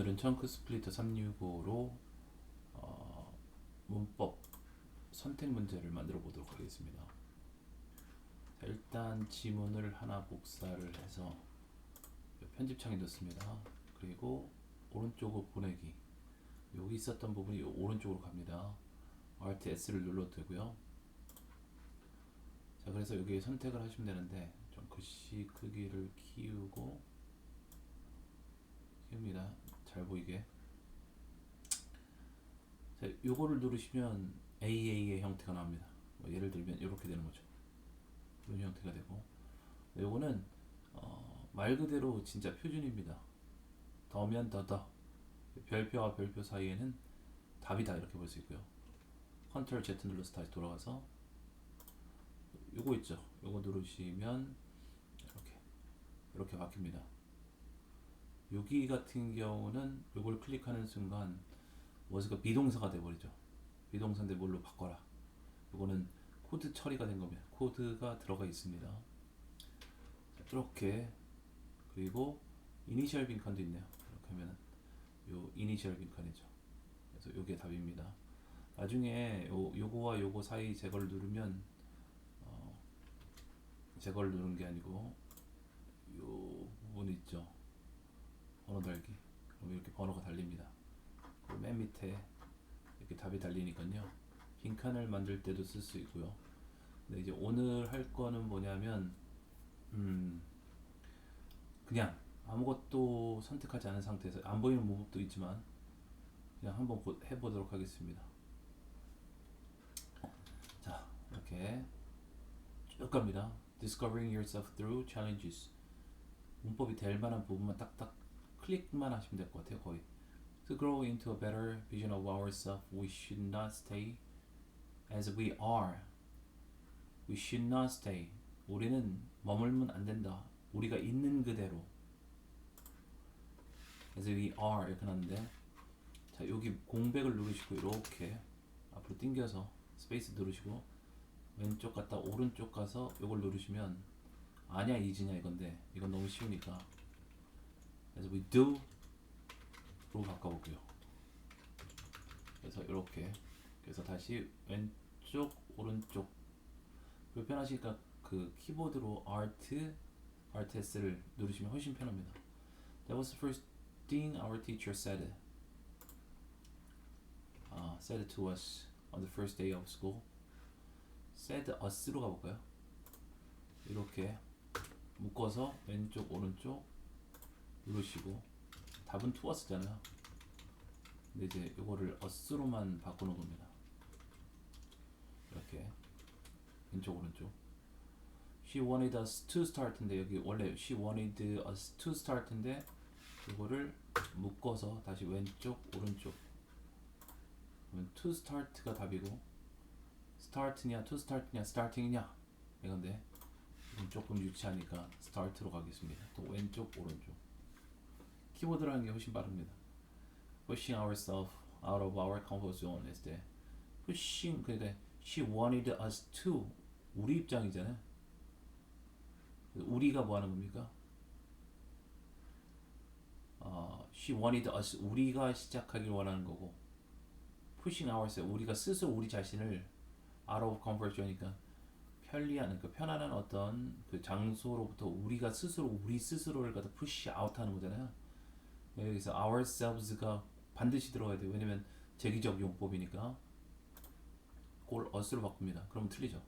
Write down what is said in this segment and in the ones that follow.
오늘은 청크 스플리터 365로 어, 문법 선택 문제를 만들어 보도록 하겠습니다. 자, 일단 지문을 하나 복사를 해서 편집창에 넣습니다. 그리고 오른쪽으로 보내기. 여기 있었던 부분이 오른쪽으로 갑니다. Alt S를 눌러도 되고요. 자, 그래서 여기에 선택을 하시면 되는데 좀 글씨 크기를 키우고 키웁니다. 잘 보이게. 자, 요거를 누르시면 AA의 형태가 나옵니다. 뭐 예를 들면 이렇게 되는 거죠. 이런 형태가 되고 요거는 어, 말 그대로 진짜 표준입니다. 더면 더더 별표와 별표 사이에는 답이다 이렇게 볼 수 있고요. 컨트롤 Z 눌러서 다시 돌아가서 요거 있죠. 요거 누르시면 이렇게 이렇게 바뀝니다. 여기 같은 경우는 요걸 클릭하는 순간 워즈가 비동사가 돼버리죠. 비동사인데 뭘로 바꿔라. 요거는 코드 처리가 된 겁니다. 코드가 들어가 있습니다. 자, 이렇게 그리고 이니셜 빈칸도 있네요. 이렇게 하면 요 이니셜 빈칸이죠. 그래서 요게 답입니다. 나중에 요 요거와 요거 사이 제거를 누르면 어, 제거를 누른 게 아니고 요 부분 있죠. 번호 달기. 그럼 이렇게 번호가 달립니다. 맨 밑에 이렇게 답이 달리니까요. 빈 칸을 만들 때도 쓸 수 있고요. 근데 이제 오늘 할 거는 뭐냐면 음 그냥 아무것도 선택하지 않은 상태에서 안 보이는 문법도 있지만 그냥 한번 보- 해보도록 하겠습니다. 자 이렇게 쭉 갑니다. Discovering yourself through challenges. 문법이 될 만한 부분만 딱딱 클릭만 하시면 될 것 같아요. 거의. To grow into a better vision of ourselves, we should not stay as we are. We should not stay. 우리는 머물면 안 된다. 우리가 있는 그대로. as we are 이렇게 나는데 자 여기 공백을 누르시고 이렇게 앞으로 당겨서 스페이스 누르시고 왼쪽 갔다 오른쪽 가서 이걸 누르시면 아냐 이지냐 이건데 이건 너무 쉬우니까 그래서 we do 로 바꿔볼게요 그래서 이렇게 그래서 다시 왼쪽 오른쪽 불편하시니까 그 키보드로 Alt Alt S를 누르시면 훨씬 편합니다 That was the first thing our teacher said uh, said to us on the first day of school said us로 가볼까요? 이렇게 묶어서 왼쪽 오른쪽 누르시고 답은 us잖아요. 근데 이제 이거를 us로만 바꾸는 겁니다. 이렇게 왼쪽 오른쪽. She wanted us to start인데 여기 원래 she wanted us to start인데 이거를 묶어서 다시 왼쪽 오른쪽. 그러면 to start가 답이고 start냐 to start냐 starting이냐 이건데 이건 조금 유치하니까 start로 가겠습니다. 또 왼쪽 오른쪽. 키보드로 하는 게 훨씬 빠릅니다. Pushing ourselves out of our comfort zone 했을 때 pushing 그러니까 she wanted us to 우리 입장이잖아요. 우리가 뭐 하는 겁니까? 어, she wanted us 우리가 시작하길 원하는 거고 pushing ourselves 우리가 스스로 우리 자신을 out of comfort zone이니까 편리한 그 편안한 어떤 그 장소로부터 우리가 스스로 우리 스스로를 갖다 push out 하는 거잖아요. 여기서 ourselves가 반드시 들어가야 돼요. 왜냐면 제기적 용법이니까 그걸 us로 바꿉니다. 그럼 틀리죠.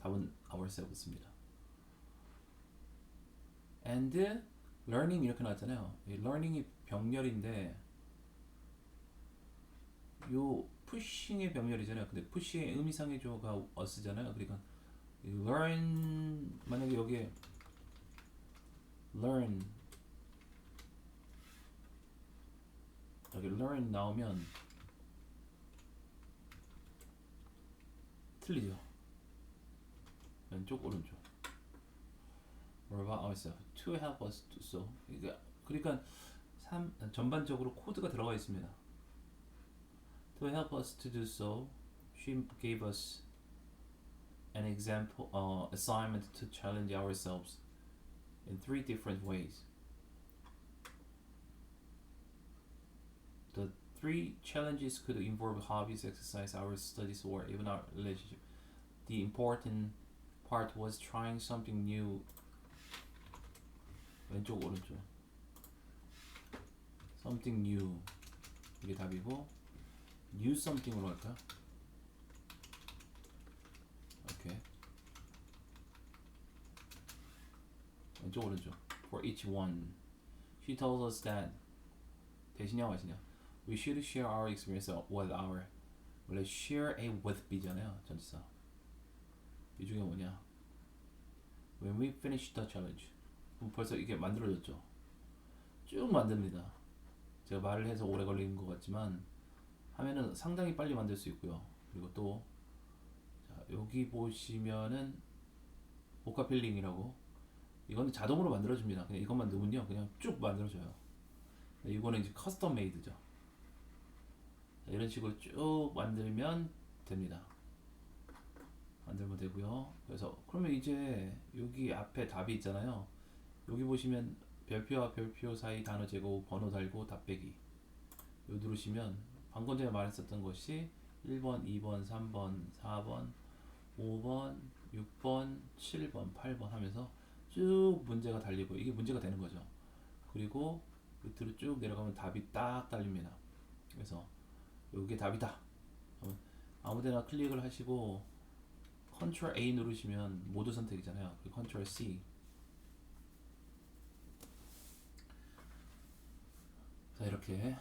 답은 ourselves입니다. and learning 이렇게 나왔잖아요. 이 learning이 병렬인데 요 pushing의 병렬이잖아요. 근데 push의 의미상의 조가 us잖아요. 그러니까 이 learn 만약에 여기에 learn 여기 learn 나오면 틀리죠. 왼쪽 오른쪽. What about ourselves? To help us do so. 그러니까, 그러니까 삼, 전반적으로 코드가 들어가 있습니다. To help us to do so, she gave us an example uh, assignment to challenge ourselves in three different ways. three challenges could involve hobbies, exercise, our studies, or even our relationship. The important part was trying something new. 왼쪽 오른쪽. Something new. 이게 답이고 new something으로 할까? 오케이. 왼쪽 오른쪽. For each one, she told us that 대신이야 마시냐? We should share our experience with our 원래 share a with B잖아요 전치사. 이 중에 뭐냐? When we finish the challenge. 그럼 벌써 이게 만들어졌죠. 쭉 만듭니다. 제가 말을 해서 오래 걸리는 것 같지만 하면은 상당히 빨리 만들 수 있고요. 그리고 또 자, 여기 보시면은 복합 필링이라고 이거는 자동으로 만들어줍니다. 그냥 이것만 넣으면요, 그냥 쭉 만들어져요. 네, 이거는 이제 커스텀 메이드죠. 자, 이런 식으로 쭉 만들면 됩니다. 만들면 되고요. 그래서 그러면 이제 여기 앞에 답이 있잖아요. 여기 보시면 별표와 별표 사이 단어 제곱, 번호 달고 답 빼기. 요 누르시면 방금 전에 말했었던 것이 1번, 2번, 3번, 4번, 5번, 6번, 7번, 8번 하면서 쭉 문제가 달리고 이게 문제가 되는 거죠. 그리고 밑으로 쭉 내려가면 답이 딱 달립니다. 그래서 이게 답이다. 아무데나 클릭을 하시고 Ctrl A 누르시면 모두 선택이잖아요. 그 Ctrl C. 자 이렇게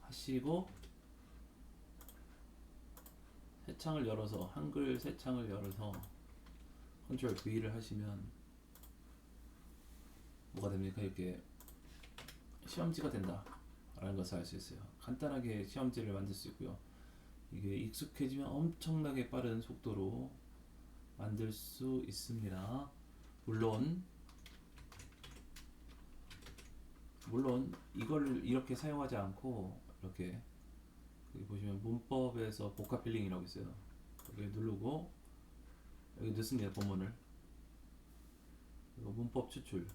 하시고 새 창을 열어서 한글 새 창을 열어서 Ctrl V를 하시면 뭐가 됩니까? 이렇게 시험지가 된다 라는 것을 알 수 있어요 간단하게 시험지를 만들 수 있고요. 이게 익숙해지면 엄청나게 빠른 속도로 만들 수 있습니다. 물론 물론 이걸 이렇게 사용하지 않고 이렇게 여기 보시면 문법에서 복합 필링이라고 있어요. 여기 누르고 여기 넣습니다 본문을. 문법 추출.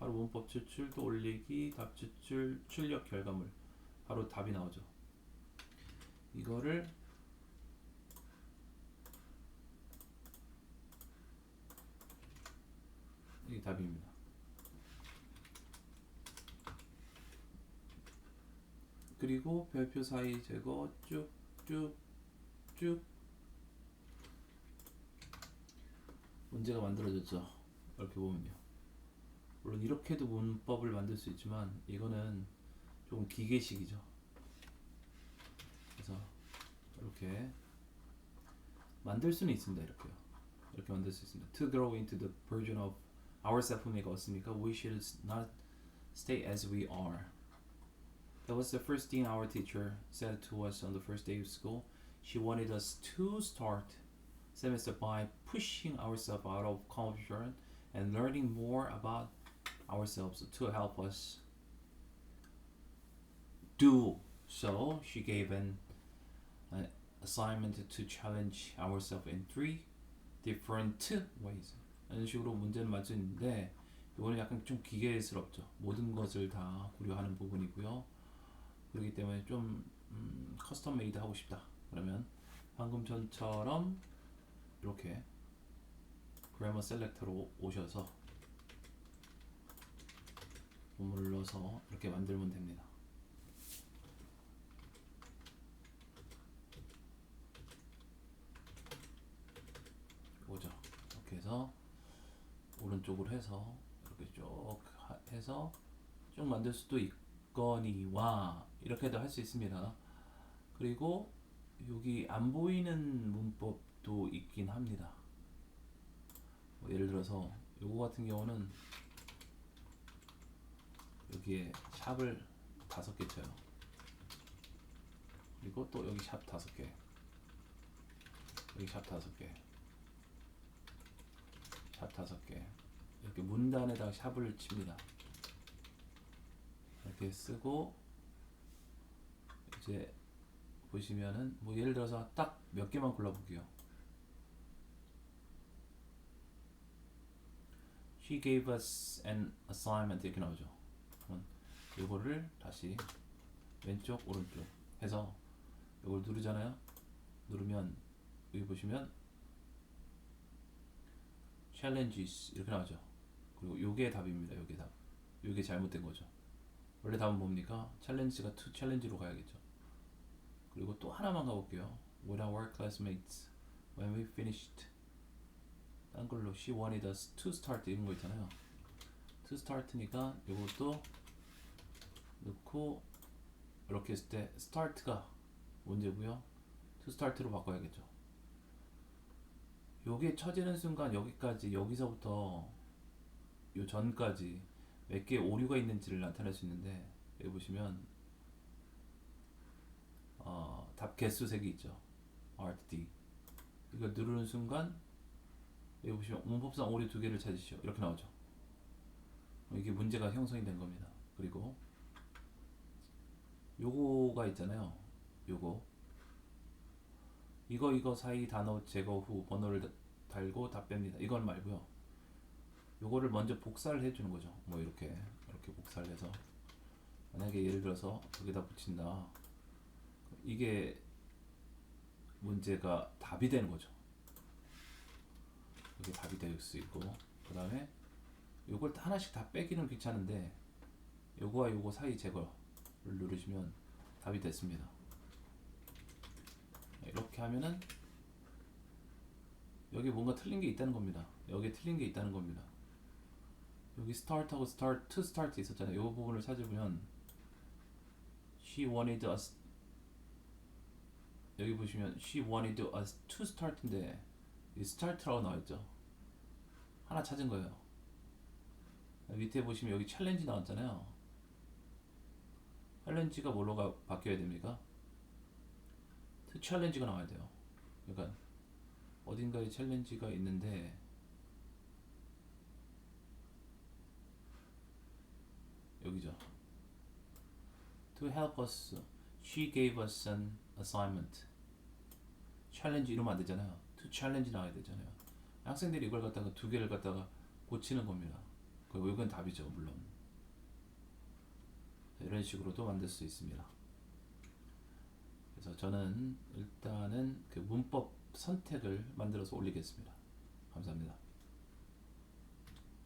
바로 문법 추출 또 올리기 답 추출 출력 결과물 바로 답이 나오죠. 이거를 이게 답입니다. 그리고 별표 사이 제거 쭉쭉쭉. 문제가 만들어졌죠. 이렇게 보면요. 물론 이렇게도 문법을 만들 수 있지만 이거는 조금 기계식이죠. 그래서 이렇게 만들 수는 있습니다. 이렇게요. 이렇게 만들 수 있습니다. To grow into the version of ourself가 왔으니까 we should not stay as we are. That was the first thing our teacher said to us on the first day of school. She wanted us to start semester by pushing ourselves out of comfort zone and learning more about ourselves to help us do so. She gave an, an assignment to challenge ourselves in three different ways. 이런 식으로 문제는 맞췄는데 이거는 약간 좀 기계스럽죠. 모든 것을 다 고려하는 부분이고요. 그렇기 때문에 좀 음, 커스텀 메이드 하고 싶다. 그러면 방금 전처럼 이렇게 그래머 셀렉터로 오셔서 머물러서 이렇게 만들면 됩니다. 오죠. 이렇게 해서 오른쪽으로 해서 이렇게 쭉 하- 해서 쭉 만들 수도 있거니와 이렇게도 할 수 있습니다. 그리고 여기 안 보이는 문법도 있긴 합니다. 뭐 예를 들어서 요거 같은 경우는 여기에 샵을 다섯 개 쳐요. 그리고 또 여기 샵 다섯 개. 여기 샵 다섯 개. 샵 다섯 개. 이렇게 문단에다가 샵을 칩니다. 이렇게 쓰고 이제 보시면은 뭐 예를 들어서 딱 몇 개만 골라볼게요. She gave us an assignment 이렇게 나오죠. 그러면 이거를 다시 왼쪽 오른쪽 해서 이걸 누르잖아요. 누르면 여기 보시면 challenges 이렇게 나오죠. 그리고 요게 답입니다. 요게 답. 요게 잘못된 거죠. 원래 답은 뭡니까? challenge가 to challenge로 가야겠죠. 그리고 또 하나만 가볼게요. With our classmates when we finished 딴 걸로 she wanted us to start 이런 거 있잖아요. to start니까 요것도 넣고 이렇게 했을 때 start가 문제고요. to start로 바꿔야겠죠. 요게 쳐지는 순간 여기까지 여기서부터 요 전까지 몇 개 오류가 있는지를 나타낼 수 있는데 여기 보시면 어, 답 개수 색이 있죠. Alt D 이거 누르는 순간 여기 보시면 문법상 오류 두 개를 찾으시오 이렇게 나오죠. 이게 문제가 형성이 된 겁니다. 그리고 요거가 있잖아요. 요거 이거 이거 사이 단어 제거 후 번호를 다- 달고 답 뺍니다. 이건 말고요. 요거를 먼저 복사를 해주는 거죠. 뭐 이렇게 이렇게 복사를 해서 만약에 예를 들어서 여기다 붙인다. 이게 문제가 답이 되는 거죠. 이게 답이 될 수 있고 그 다음에 요걸 다 하나씩 다 빼기는 귀찮은데 요거와 요거 사이 제거를 누르시면 답이 됐습니다. 이렇게 하면은 여기 뭔가 틀린 게 있다는 겁니다. 여기 틀린 게 있다는 겁니다. 여기 start하고 start to start 있었잖아요. 이 부분을 찾으면 she wanted us 여기 보시면 she wanted us to start인데 이 start라고 나와 있죠. 하나 찾은 거예요. 밑에 보시면 여기 챌린지 나왔잖아요. 챌린지가 뭘로 가, 바뀌어야 됩니까? To challenge가 나와야 돼요. 그러니까 어딘가에 챌린지가 있는데 여기죠. To help us, she gave us an assignment. 챌린지 이러면 안 되잖아요. To challenge 나와야 되잖아요. 학생들이 이걸 갖다가 두 개를 갖다가 고치는 겁니다. 그리고 이건 답이죠, 물론. 이런 식으로도 만들 수 있습니다. 그래서 저는 일단은 그 문법 선택을 만들어서 올리겠습니다. 감사합니다.